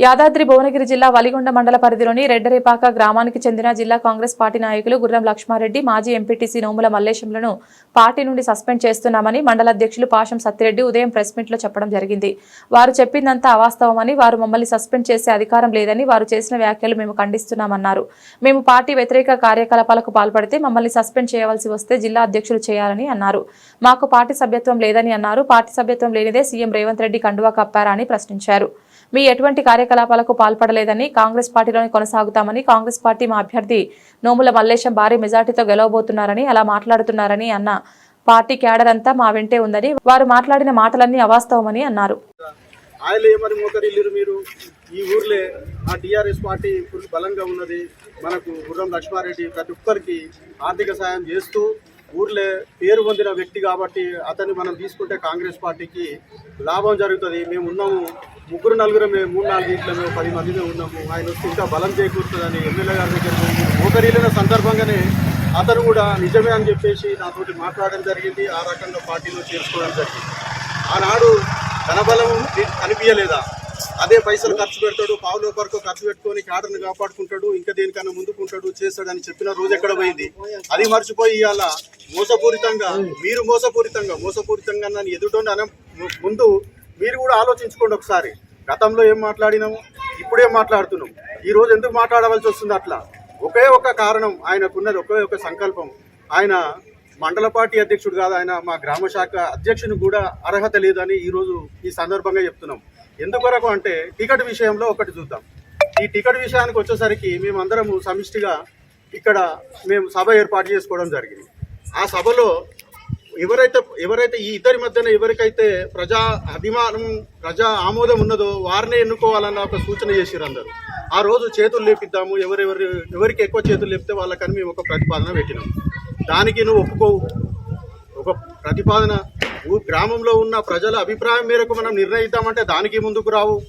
యాదాద్రి భువనగిరి జిల్లా వలిగొండ మండల పరిధిలోని రెడ్డరేపాక గ్రామానికి చెందిన జిల్లా కాంగ్రెస్ పార్టీ నాయకులు గుర్రం లక్ష్మారెడ్డి మాజీ ఎంపీటీసీ నోముల మల్లేశంలను పార్టీ నుండి సస్పెండ్ చేస్తున్నామని మండల అధ్యక్షులు పాషం సత్తిరెడ్డి ఉదయం ప్రెస్ మీట్లో చెప్పడం జరిగింది. వారు చెప్పిందంతా అవాస్తవమని వారు మమ్మల్ని సస్పెండ్ చేసే అధికారం లేదని వారు చేసిన వ్యాఖ్యలు మేము ఖండిస్తున్నామన్నారు. మేము పార్టీ వ్యతిరేక కార్యకలాపాలకు పాల్పడితే మమ్మల్ని సస్పెండ్ చేయవలసి వస్తే జిల్లా అధ్యక్షులు చేయాలని అన్నారు. మాకు పార్టీ సభ్యత్వం లేదని అన్నారు. పార్టీ సభ్యత్వం లేనిదే సీఎం రేవంత్ రెడ్డి కండువా కప్పారా అని ప్రశ్నించారు. మీ ఎటువంటి కార్యకలాపాలకు పాల్పడలేదని కాంగ్రెస్ పార్టీలోనే కొనసాగుతామని కాంగ్రెస్ పార్టీ మా అభ్యర్థి నోముల మల్లేశం భారీ మెజార్టీతో గెలవబోతున్నారని అలా మాట్లాడుతున్నారని అన్న పార్టీ క్యాడర్ అంతా మా వెంటే ఉందని వారు మాట్లాడిన మాటలన్నీ అవాస్తవమని అన్నారు. మీరు ఈ ఊర్లే ఆ టీఆర్ఎస్ పార్టీ ఫుల్ బలంగా ఉన్నది. మనకు గుర్రం లక్ష్మారెడ్డి ప్రతి ఒక్కరికి ఆర్థిక సాయం చేస్తూ ఊర్లే పేరు పొందిన వ్యక్తి కాబట్టి అతన్ని మనం తీసుకుంటే కాంగ్రెస్ పార్టీకి లాభం జరుగుతుంది. మేము ఉన్నాము ముగ్గురు నలుగురు మేము మూడు నాలుగు ఇంట్లో మేము పది మందిమే ఉన్నాము. ఆయన వస్తే ఇంకా బలం చేకూరుతుందని ఎమ్మెల్యే గారి దగ్గర మోకరిల్లిన సందర్భంగానే అతను కూడా నిజమే అని చెప్పేసి నాతోటి మాట్లాడడం జరిగింది. ఆ రకంగా పార్టీలో చేర్చుకోవడం జరిగింది. ఆనాడు ధనబలం కనిపించలేదా? అదే పైసలు ఖర్చు పెడతాడు పావుల వరకు ఖర్చు పెట్టుకొని కాడను కాపాడుకుంటాడు ఇంకా దేనికన్నా ముందుకుంటాడు చేస్తాడని చెప్పిన రోజు ఎక్కడ పోయింది? అది మర్చిపోయి ఇవాళ మోసపూరితంగా మీరు మోసపూరితంగా మోసపూరితంగా నన్ను ఎదుటోండి అన ముందు మీరు కూడా ఆలోచించుకోండి ఒకసారి. గతంలో ఏం మాట్లాడినాము? ఇప్పుడేం మాట్లాడుతున్నాం? ఈరోజు ఎందుకు మాట్లాడవలసి వస్తుంది అట్లా? ఒకే ఒక కారణం ఆయనకున్నది ఒకే ఒక సంకల్పం. ఆయన మండల పార్టీ అధ్యక్షుడు కాదు ఆయన మా గ్రామ శాఖ అధ్యక్షుని కూడా అర్హత లేదని ఈరోజు ఈ సందర్భంగా చెప్తున్నాం. ఎందుకొరకు అంటే టికెట్ విషయంలో ఒకటి చూద్దాం. ఈ టికెట్ విషయానికి వచ్చేసరికి మేమందరము సమిష్టిగా ఇక్కడ మేము సభ ఏర్పాటు చేసుకోవడం జరిగింది. ఆ సభలో ఎవరైతే ఎవరైతే ఈ ఇద్దరి మధ్యన ఎవరికైతే ప్రజా అభిమానం ప్రజా ఆమోదం ఉన్నదో వారినే ఎన్నుకోవాలన్న ఒక సూచన చేసిరు అందరూ. ఆ రోజు చేతులు లేపిద్దాము ఎవరెవరు ఎవరికి ఎక్కువ చేతులు లేపితే వాళ్ళకని మేము ఒక ప్రతిపాదన పెట్టినాం. దానికి నువ్వు ఒప్పుకోవు ఒక ప్రతిపాదన. ఊ- గ్రామంలో ఉన్న ప్రజల అభిప్రాయం మేరకు మనం నిర్ణయిద్దామంటే దానికి ముందుకు రావు.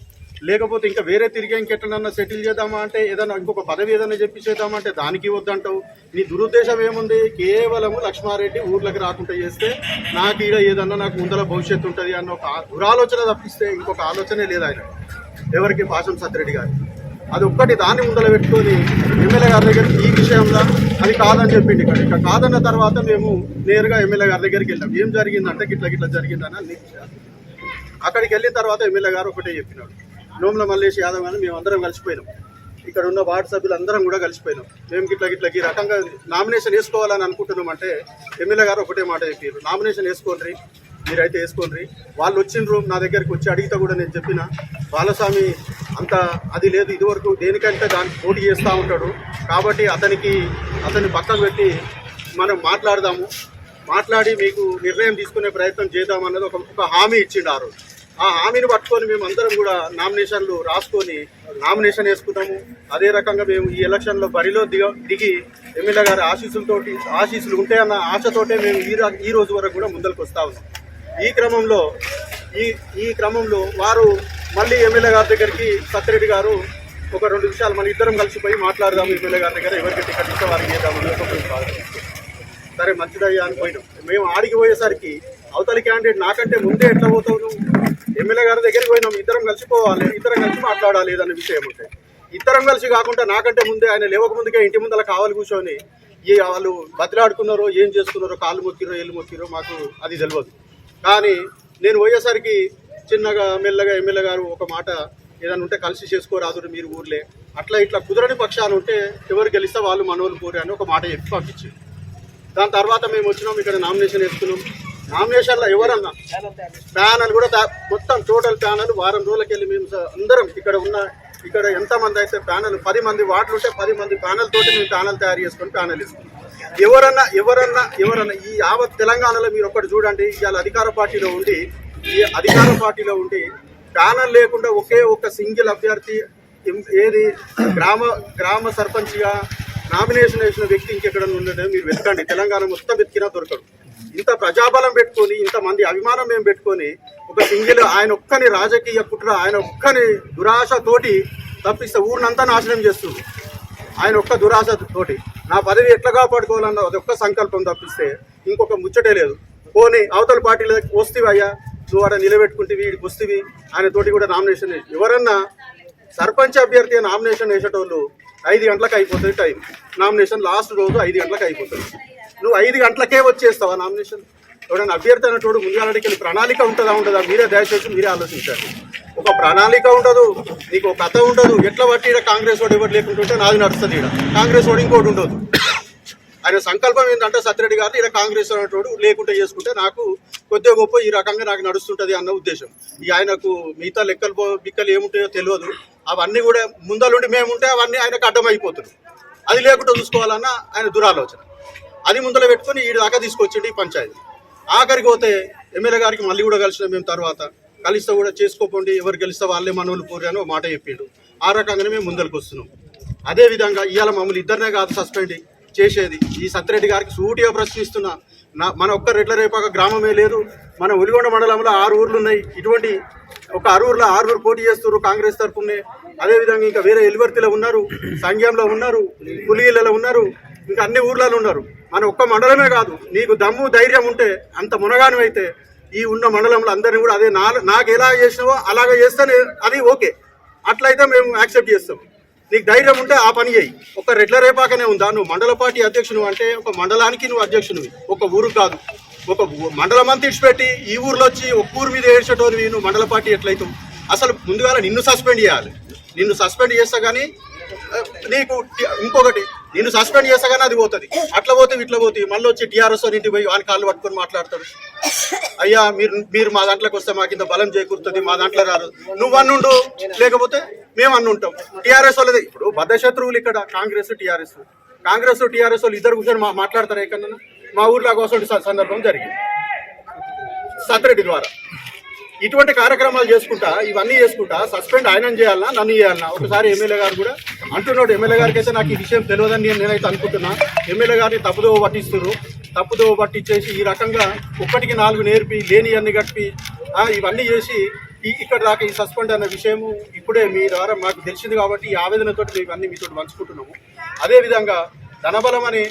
లేకపోతే ఇంకా వేరే తిరిగి ఇంకెట్లనన్నా సెటిల్ చేద్దామా అంటే ఏదైనా ఇంకొక పదవి ఏదైనా చెప్పి చేద్దామంటే దానికి వద్దంటావు. నీ దురుద్దేశం ఏముంది? కేవలం లక్ష్మారెడ్డి ఊర్లోకి రాకుండా చేస్తే నాకు ఈడ ఏదన్నా నాకు ముందర భవిష్యత్తు ఉంటుంది అన్న ఒక దురాలోచన తప్పిస్తే ఇంకొక ఆలోచనే లేదు ఆయన. ఎవరికి? భాషం సత్యరెడ్డి గారు అది ఒక్కటి దాన్ని ముందర పెట్టుకొని ఎమ్మెల్యే గారి దగ్గర ఈ విషయంలో అది కాదని చెప్పింది ఇక్కడ. ఇక్కడ కాదన్న తర్వాత మేము నేరుగా ఎమ్మెల్యే గారి దగ్గరికి వెళ్ళాం. ఏం జరిగిందంటే గిట్ల గిట్ల జరిగిందని అన్ని అక్కడికి వెళ్ళిన తర్వాత ఎమ్మెల్యే గారు ఒకటే చెప్పినాడు. నోముల మల్లేష్ యాదవ్ అని మేము అందరం కలిసిపోయినాం. ఇక్కడ ఉన్న వార్డు సభ్యులు అందరం కూడా కలిసిపోయినాం. మేము గిట్ల గిట్ల ఈ రకంగా నామినేషన్ వేసుకోవాలని అనుకుంటున్నాం అంటే ఎమ్మెల్యే గారు ఒకటే మాట చెప్పారు. నామినేషన్ వేసుకోండి మీరైతే వేసుకోండి. వాళ్ళు వచ్చిండ్రు నా దగ్గరికి వచ్చి అడిగితే కూడా నేను చెప్పిన. బాలస్వామి అంత అది లేదు ఇదివరకు దేనికంటే దానికి పోటీ చేస్తూ ఉంటాడు. కాబట్టి అతనికి అతన్ని పక్కన పెట్టి మనం మాట్లాడదాము. మాట్లాడి మీకు నిర్ణయం తీసుకునే ప్రయత్నం చేద్దామన్నది ఒక ఒక హామీ ఇచ్చిండు ఆ రోజు. ఆ హామీని పట్టుకొని మేము అందరం కూడా నామినేషన్లు రాసుకొని నామినేషన్ వేసుకున్నాము అదే రకంగా మేము ఈ ఎలక్షన్లో బరిలో దిగ దిగి ఎమ్మెల్యే గారి ఆశీస్సులతోటి ఆశీస్సులు ఉంటాయన్న ఆశతోటే మేము ఈ ఈ రోజు వరకు కూడా ముందరకు వస్తా ఉన్నాం. ఈ క్రమంలో ఈ ఈ క్రమంలో వారు మళ్ళీ ఎమ్మెల్యే గారి దగ్గరికి సత్యరెడ్డి గారు ఒక రెండు నిమిషాలు మన ఇద్దరం కలిసిపోయి మాట్లాడదాము ఎమ్మెల్యే గారి దగ్గర. ఎవరికి టికెట్ ఇస్తే వారికి చేద్దామని సరే మంచిదయ్యా అని పోయినాం. మేము ఆడికి పోయేసరికి అవతలి క్యాండిడేట్ నాకంటే ముందే ఎట్లా పోతావు నువ్వు? ఎమ్మెల్యే గారి దగ్గరికి పోయినాం. ఇద్దరం కలిసిపోవాలి ఇద్దరం కలిసి మాట్లాడాలి ఏదన్న విషయం ఉంటే. ఇద్దరం కలిసి కాకుండా నాకంటే ముందే ఆయన లేవక ముందుకే ఇంటి ముందర కావాలి కూర్చొని ఏ వాళ్ళు బతిలాడుకున్నారో ఏం చేసుకున్నారో కాళ్ళు మొక్కిరో ఏళ్ళు మొక్కిరో మాకు అది తెలియదు కానీ నేను పోయేసరికి చిన్నగా మెల్లగా ఎమ్మెల్యే గారు ఒక మాట ఏదైనా ఉంటే కలిసి చేసుకోరాదు మీరు ఊర్లే. అట్లా ఇట్లా కుదరని పక్షాలు ఉంటే ఎవరు గెలిస్తే వాళ్ళు మనోళ్ళు కోరి అని ఒక మాట చెప్పి పంపించింది దాని తర్వాత మేము వచ్చినాం ఇక్కడ నామినేషన్ వేసుకున్నాం. నామినేషన్లో ఎవరన్నా ప్యానల్ కూడా మొత్తం టోటల్ ప్యానల్ వారం రోజులకి వెళ్ళి మేము అందరం ఇక్కడ ఉన్న ఇక్కడ ఎంతమంది అయితే ప్యానల్ పది మంది వార్డులు ఉంటే పది మంది ప్యానల్ తోటి మేము ప్యానల్ తయారు చేసుకొని ప్యానల్ ఇస్తాం. ఎవరన్నా ఎవరన్నా ఎవరన్నా ఈ యావత్ తెలంగాణలో మీరు ఒక్కటి చూడండి ఇవాళ అధికార పార్టీలో ఉండి ఈ అధికార పార్టీలో ఉండి ప్యానల్ లేకుండా ఒకే ఒక సింగిల్ అభ్యర్థి ఏది గ్రామ గ్రామ సర్పంచ్గా నామినేషన్ వేసిన వ్యక్తి ఇంకెక్కడ ఉండడం మీరు వెతకండి. తెలంగాణ మొత్తం వెతికినా దొరకడు. ఇంత ప్రజాబలం పెట్టుకొని ఇంతమంది అభిమానం మేము పెట్టుకొని ఒక సింగిల్ ఆయన ఒక్కని రాజకీయ కుట్ర ఆయన ఒక్కని దురాశ తోటి తప్పిస్తే ఊరినంతా నాశనం చేస్తుంది. ఆయన ఒక్క దురాశ తోటి. నా పదవి ఎట్లా కాపాడుకోవాలన్న అది ఒక్క సంకల్పం తప్పిస్తే ఇంకొక ముచ్చటే లేదు. పోనీ అవతల పార్టీలు వస్తే అయ్యా నువ్వు ఆడ నిలబెట్టుకుంటే వీడికి వస్తేవి ఆయన తోటి కూడా నామినేషన్ వేసి ఎవరన్నా సర్పంచ్ అభ్యర్థి నామినేషన్ వేసేటోళ్ళు ఐదు గంటలకు అయిపోతుంది టైం. నామినేషన్ లాస్ట్ రోజు ఐదు గంటలకు అయిపోతుంది. నువ్వు ఐదు గంటలకే వచ్చేస్తావా నామినేషన్? ఎవడైనా అభ్యర్థి అనేటోడు ముందుగాడికి ప్రణాళిక ఉంటుందా ఉంటుందా మీరే దయచేసి మీరే ఆలోచించాలి. ఒక ప్రణాళిక ఉండదు నీకు ఒక కథ ఉండదు. ఎట్లా బట్టి ఈడ కాంగ్రెస్ వాడు ఎవరు లేకుంటుంటే నాది నడుస్తుంది ఈడ. కాంగ్రెస్ వాడు ఇంకోటి ఉండదు. ఆయన సంకల్పం ఏంటంటే సత్యరెడ్డి గారు ఇక్కడ కాంగ్రెస్ అనేటోడు లేకుంటే చేసుకుంటే నాకు కొద్దిగా గొప్ప ఈ రకంగా నాకు నడుస్తుంటుంది అన్న ఉద్దేశం. ఈ ఆయనకు మిగతా లెక్కలు పో- బిక్కలు ఏముంటాయో తెలియదు. అవన్నీ కూడా ముందలుండి మేముంటే అవన్నీ ఆయనకు అడ్డమైపోతుంది. అది లేకుండా చూసుకోవాలన్న ఆయన దురాలోచన. అది ముందర పెట్టుకొని ఈ దాకా తీసుకొచ్చిండు ఈ పంచాయతీ. ఆఖరికి పోతే ఎమ్మెల్యే గారికి మళ్ళీ కూడా కలిసిన మేము తర్వాత. కలిస్తే కూడా చేసుకోపోండి ఎవరు గెలిస్తే వాళ్ళే మనోళ్ళు పోరు అని ఒక మాట చెప్పిండు. ఆ రకంగానే మేము ముందరికి వస్తున్నాం. అదేవిధంగా ఇవాళ మమ్మల్ని ఇద్దరినే కాదు సస్పెండ్ చేసేది. ఈ సత్యరెడ్డి గారికి సూటిగా ప్రశ్నిస్తున్నా. నా మన ఒక్క రెడ్ల రేపాక గ్రామమే లేదు. మన ఉలిగొండ మండలంలో ఆరు ఊర్లు ఉన్నాయి. ఇటువంటి ఒక ఆరుగురులో ఆరుగురు పోటీ చేస్తున్నారు కాంగ్రెస్ తరఫునే అదేవిధంగా ఇంకా వేరే ఎలివర్తిలో ఉన్నారు సంఘంలో ఉన్నారు పులిగిలలో ఉన్నారు. ఇంకా అన్ని ఊర్లలో ఉన్నారు. మన ఒక్క మండలమే కాదు నీకు దమ్ము ధైర్యం ఉంటే అంత మునగానం అయితే ఈ ఉన్న మండలంలో అందరిని కూడా అదే నా నాకు ఎలా చేసినావో అలాగ చేస్తేనే అది ఓకే. అట్లయితే మేము యాక్సెప్ట్ చేస్తాం. నీకు ధైర్యం ఉంటే ఆ పని చేయి. ఒక రెడ్ల రేపాకనే ఉందా? నువ్వు మండల పార్టీ అధ్యక్షుడు అంటే ఒక మండలానికి నువ్వు అధ్యక్షునివి. ఒక ఊరు కాదు. ఒక మండలం అంతా ఇడిచిపెట్టి ఈ ఊర్లో వచ్చి ఒక ఊరు మీద ఏడ్చేటోనివి నువ్వు మండల పార్టీ ఎట్లయితావు? అసలు ముందుగా నిన్ను సస్పెండ్ చేయాలి. నిన్ను సస్పెండ్ చేస్తా కానీ నీకు ఇంకొకటి నిన్ను సస్పెండ్ చేస్తా కానీ అది పోతుంది. అట్లా పోతే ఇట్లా పోతే మళ్ళీ వచ్చి టీఆర్ఎస్ ఇంటికి పోయి వాని కాళ్ళు పట్టుకొని మాట్లాడతాడు అయ్యా మీరు మీరు మా దాంట్లోకి వస్తే మాకు ఇంత బలం చేకూరుతుంది మా దాంట్లో రాదు నువ్వు అన్నుండు లేకపోతే మేము అన్నుంటాం. టీఆర్ఎస్ వాళ్ళది. ఇప్పుడు బద్ద శత్రువులు ఇక్కడ కాంగ్రెస్ టీఆర్ఎస్. కాంగ్రెస్ టీఆర్ఎస్ వాళ్ళు ఇద్దరు కూర్చొని మా మాట్లాడతారు ఎక్కడన్నా? మా ఊర్లో కోసం సందర్భం జరిగింది. సత్రెడ్డి ద్వారా. ఇటువంటి కార్యక్రమాలు చేసుకుంటా ఇవన్నీ చేసుకుంటా సస్పెండ్ ఆయన చేయాలన్నా నన్ను చేయాలన్నా ఒకసారి ఎమ్మెల్యే గారు కూడా అంటున్నాడు ఎమ్మెల్యే గారికి అయితే నాకు ఈ విషయం తెలియదని నేను నేనైతే అనుకుంటున్నా. ఎమ్మెల్యే గారిని తప్పుదోవ పట్టిస్తున్నారు. తప్పుదోవ పట్టించేసి ఈ రకంగా ఒక్కటికి నాలుగు నేర్పి లేని అన్ని కట్టి ఇవన్నీ చేసి ఇక్కడ దాకా ఈ సస్పెండ్ అన్న విషయము ఇప్పుడే మీ ద్వారా మాకు తెలిసింది కాబట్టి ఈ ఆవేదనతో ఇవన్నీ మీతో పంచుకుంటున్నాము. అదేవిధంగా ధనబలం అని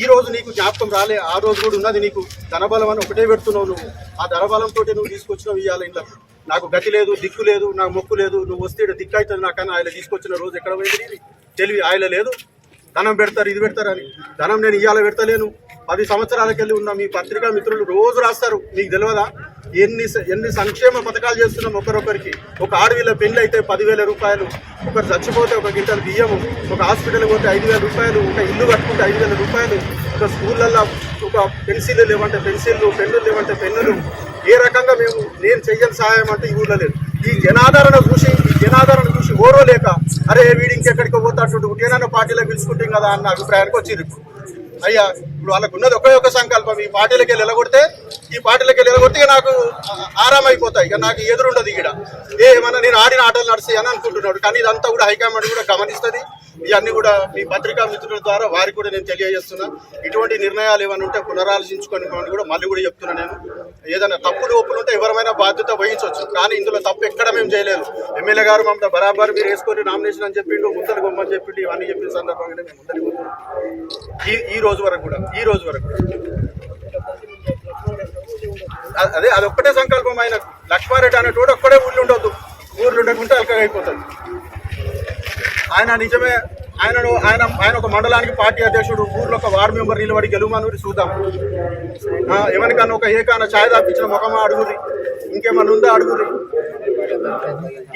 ఈ రోజు నీకు జ్ఞాపకం రాలే ఆ రోజు కూడా ఉన్నది నీకు ధనబలం అని ఒకటే పెడుతున్నావు నువ్వు. ఆ ధనబలంతో నువ్వు తీసుకొచ్చినావు ఇవ్వాలి ఇంట్లో. నాకు గతి లేదు దిక్కు లేదు నాకు మొక్కు లేదు నువ్వు వస్తే దిక్కు అవుతుంది నాకన్నా ఆయన తీసుకొచ్చిన రోజు ఎక్కడ పోయింది తెలివి ఆయన లేదు. ధనం పెడతారు ఇది పెడతారు అని. ధనం నేను ఇవాళ పెడతలేను. పది సంవత్సరాలకెళ్ళి ఉన్న మీ పత్రికా మిత్రులు రోజు రాస్తారు. మీకు తెలియదా ఎన్ని ఎన్ని సంక్షేమ పథకాలు చేస్తున్నాం ఒకరొకరికి. ఒక ఆడవిల పెళ్ళి అయితే పదివేల రూపాయలు. ఒకరు చచ్చిపోతే ఒక గింటల బియ్యము ఒక హాస్పిటల్ పోతే ఐదు వేల రూపాయలు ఒక ఇల్లు కట్టుకుంటే ఐదు వేల రూపాయలు ఒక స్కూళ్ళల్లో ఒక పెన్సిల్ లేవంటే పెన్సిళ్ళు పెన్నులు లేవంటే పెన్నులు ఏ రకంగా మేము నేను చెయ్యని సహాయం అంటే ఈ ఊళ్ళో లేదు. ఈ జనాదరణ చూసి ఈ జనాదరణ చూసి ఓరోలేక అరే వీడి ఇంకెక్కడికి పోతాడు ఏదైనా పార్టీలో పిలుచుకుంటాం కదా అన్న అభిప్రాయానికి వచ్చింది ఇప్పుడు. అయ్యా ఇప్పుడు వాళ్ళకు ఉన్నది ఒకే ఒక సంకల్పం ఈ పార్టీలకి వెళ్ళి ఎలగొడితే ఈ పార్టీలకి వెళ్ళి ఎలగొడితే ఇక నాకు ఆ- ఆరాం అయిపోతాయి ఇక నాకు ఎదురుండదు ఇక్కడ ఏమన్నా నేను ఆడిన ఆటలు నడుస్తాయి అని అనుకుంటున్నాడు కానీ ఇదంతా కూడా హైకమాండ్ కూడా గమనిస్తుంది. ఇవన్నీ కూడా మీ పత్రికా మిత్రుల ద్వారా వారికి కూడా నేను తెలియజేస్తున్నా. ఇటువంటి నిర్ణయాలు ఏమైనా ఉంటే పునరాలోచించుకొని కూడా మళ్ళీ కూడా చెప్తున్నా నేను. ఏదైనా తప్పులు ఒప్పులు ఉంటే ఎవరైనా బాధ్యత వహించవచ్చు. కానీ ఇందులో తప్పు ఎక్కడ మేము చేయలేదు. ఎమ్మెల్యే గారు మమ్మల్ని బరాబర్ మీరు వేసుకొని నామినేషన్ అని చెప్పిండు ముందర బొమ్మని చెప్పిండు ఇవన్నీ చెప్పిన సందర్భంగానే మేము ముందరికి ఈ ఈ రోజు వరకు కూడా ఈ రోజు వరకు అదే అది ఒక్కటే సంకల్పం ఆయన లక్ష్మారెడ్డి అనేటోడు ఒక్కడే ఊళ్ళు ఉండొద్దు. ఊర్లు ఉండకుంటే అల్కగా అయిపోతుంది ఆయన నిజమే ఆయనను ఆయన ఆయన ఒక మండలానికి పార్టీ అధ్యక్షుడు ఊర్లో ఒక వార్డు మెంబర్ నిలబడి గెలుమని చూద్దాం. ఆ, ఎవరికన్నా ఒక ఏకాన ఛాయ్ తాపించిన ముఖమా అడుగురి ఇంకేమన్నా ఉందా అడుగురి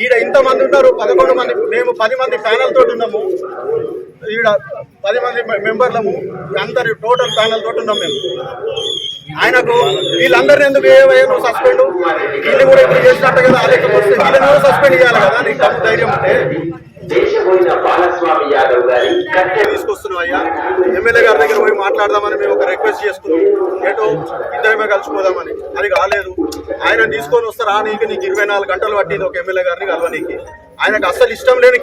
ఈడ ఇంతమంది ఉన్నారు పదకొండు మంది మేము పది మంది ప్యానల్ తోటి ఉన్నాము. ఈడ పది మంది మెంబర్లము అందరి టోటల్ ప్యానల్ తోటి ఉన్నాం మేము. ఆయనకు వీళ్ళందరినీ ఎందుకు వేయను సస్పెండ్? వీళ్ళు కూడా ఇప్పుడు చేసినట్టు కదా లేకపోతే వీళ్ళని కూడా సస్పెండ్ చేయాలి కదా నీకు ధైర్యం ఉంటే. దేశపోయిన బాలస్వామి యాదవ్ గారి తీసుకొస్తున్నాం అయ్యా ఎమ్మెల్యే గారి దగ్గర పోయి మాట్లాడదామని మేము ఒక రిక్వెస్ట్ చేసుకున్నాం. ఏటో ఇద్దరమే కలిసిపోదామని. అది కాలేదు. ఆయన తీసుకొని వస్తారా నీకు? నీకు ఇరవై నాలుగు గంటలు పట్టింది ఒక ఎమ్మెల్యే గారిని కలవనీకి. ఆయనకు అస్సలు ఇష్టం లేని